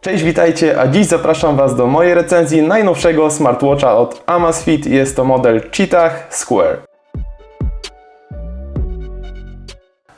Cześć, witajcie, a dziś zapraszam Was do mojej recenzji najnowszego smartwatcha od Amazfit. Jest to model Cheetah Square.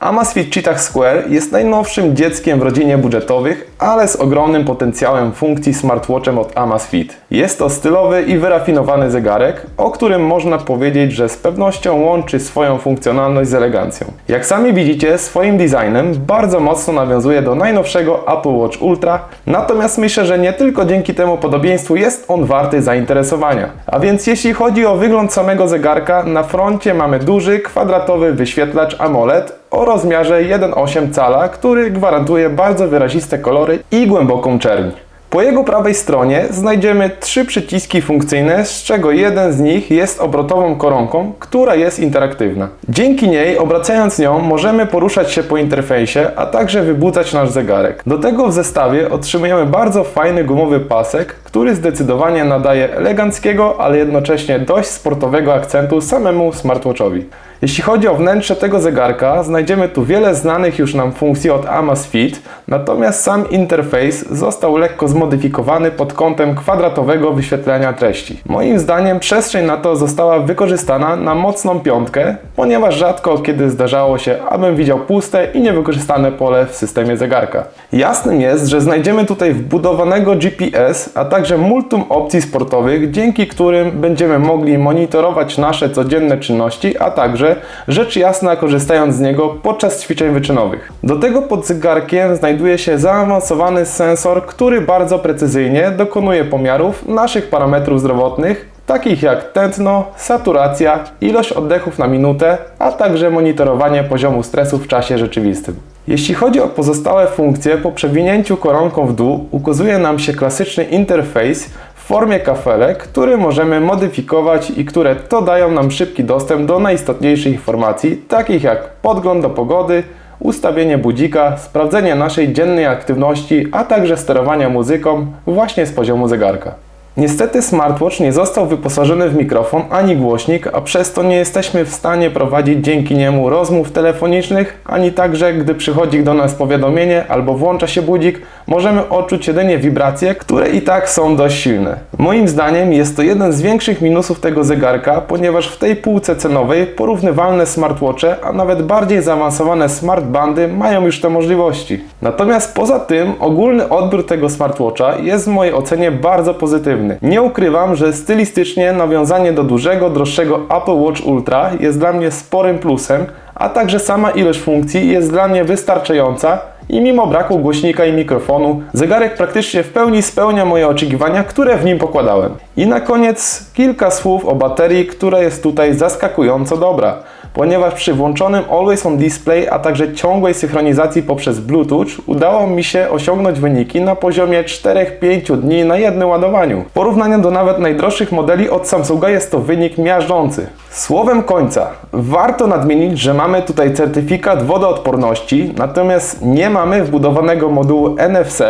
Amazfit Cheetah Square jest najnowszym dzieckiem w rodzinie budżetowych, ale z ogromnym potencjałem funkcji smartwatchem od Amazfit. Jest to stylowy i wyrafinowany zegarek, o którym można powiedzieć, że z pewnością łączy swoją funkcjonalność z elegancją. Jak sami widzicie, swoim designem bardzo mocno nawiązuje do najnowszego Apple Watch Ultra, natomiast myślę, że nie tylko dzięki temu podobieństwu jest on warty zainteresowania. A więc jeśli chodzi o wygląd samego zegarka, na froncie mamy duży, kwadratowy wyświetlacz AMOLED, o rozmiarze 1,8 cala, który gwarantuje bardzo wyraziste kolory i głęboką czerń. Po jego prawej stronie znajdziemy trzy przyciski funkcyjne, z czego jeden z nich jest obrotową koronką, która jest interaktywna. Dzięki niej, obracając nią, możemy poruszać się po interfejsie, a także wybudzać nasz zegarek. Do tego w zestawie otrzymujemy bardzo fajny gumowy pasek, który zdecydowanie nadaje eleganckiego, ale jednocześnie dość sportowego akcentu samemu smartwatchowi. Jeśli chodzi o wnętrze tego zegarka, znajdziemy tu wiele znanych już nam funkcji od Amazfit, natomiast sam interfejs został lekko zmodyfikowany pod kątem kwadratowego wyświetlania treści. Moim zdaniem przestrzeń na to została wykorzystana na mocną piątkę, ponieważ rzadko kiedy zdarzało się, abym widział puste i niewykorzystane pole w systemie zegarka. Jasnym jest, że znajdziemy tutaj wbudowanego GPS, a także multum opcji sportowych, dzięki którym będziemy mogli monitorować nasze codzienne czynności, a także rzecz jasna korzystając z niego podczas ćwiczeń wyczynowych. Do tego pod zegarkiem znajduje się zaawansowany sensor, który bardzo precyzyjnie dokonuje pomiarów naszych parametrów zdrowotnych, takich jak tętno, saturacja, ilość oddechów na minutę, a także monitorowanie poziomu stresu w czasie rzeczywistym. Jeśli chodzi o pozostałe funkcje, po przewinięciu koronką w dół ukazuje nam się klasyczny interfejs w formie kafelek, który możemy modyfikować i które to dają nam szybki dostęp do najistotniejszych informacji, takich jak podgląd do pogody, ustawienie budzika, sprawdzenie naszej dziennej aktywności, a także sterowania muzyką właśnie z poziomu zegarka. Niestety smartwatch nie został wyposażony w mikrofon ani głośnik, a przez to nie jesteśmy w stanie prowadzić dzięki niemu rozmów telefonicznych, ani także gdy przychodzi do nas powiadomienie albo włącza się budzik, możemy odczuć jedynie wibracje, które i tak są dość silne. Moim zdaniem jest to jeden z większych minusów tego zegarka, ponieważ w tej półce cenowej porównywalne smartwatche, a nawet bardziej zaawansowane smartbandy mają już te możliwości. Natomiast poza tym ogólny odbiór tego smartwatcha jest w mojej ocenie bardzo pozytywny. Nie ukrywam, że stylistycznie nawiązanie do dużego, droższego Apple Watch Ultra jest dla mnie sporym plusem, a także sama ilość funkcji jest dla mnie wystarczająca i mimo braku głośnika i mikrofonu, zegarek praktycznie w pełni spełnia moje oczekiwania, które w nim pokładałem. I na koniec kilka słów o baterii, która jest tutaj zaskakująco dobra ponieważ przy włączonym Always On Display, a także ciągłej synchronizacji poprzez Bluetooth udało mi się osiągnąć wyniki na poziomie 4-5 dni na jednym ładowaniu. W porównaniu do nawet najdroższych modeli od Samsunga jest to wynik miażdżący. Słowem końca, warto nadmienić, że mamy tutaj certyfikat wodoodporności, natomiast nie mamy wbudowanego modułu NFC,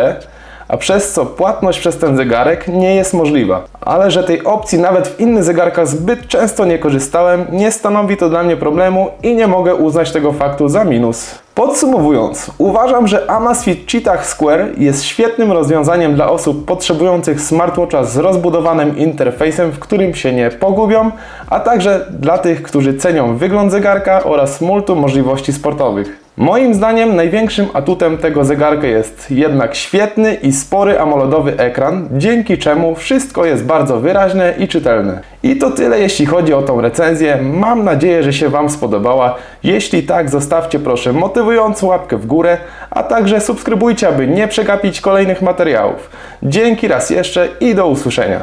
a przez co płatność przez ten zegarek nie jest możliwa. Ale że tej opcji nawet w innych zegarkach zbyt często nie korzystałem, nie stanowi to dla mnie problemu i nie mogę uznać tego faktu za minus. Podsumowując, uważam, że Amazfit Cheetah Square jest świetnym rozwiązaniem dla osób potrzebujących smartwatcha z rozbudowanym interfejsem, w którym się nie pogubią, a także dla tych, którzy cenią wygląd zegarka oraz multum możliwości sportowych. Moim zdaniem największym atutem tego zegarka jest jednak świetny i spory AMOLEDowy ekran, dzięki czemu wszystko jest bardzo wyraźne i czytelne. I to tyle jeśli chodzi o tą recenzję. Mam nadzieję, że się Wam spodobała. Jeśli tak, zostawcie proszę motywującą łapkę w górę, a także subskrybujcie, aby nie przegapić kolejnych materiałów. Dzięki raz jeszcze i do usłyszenia.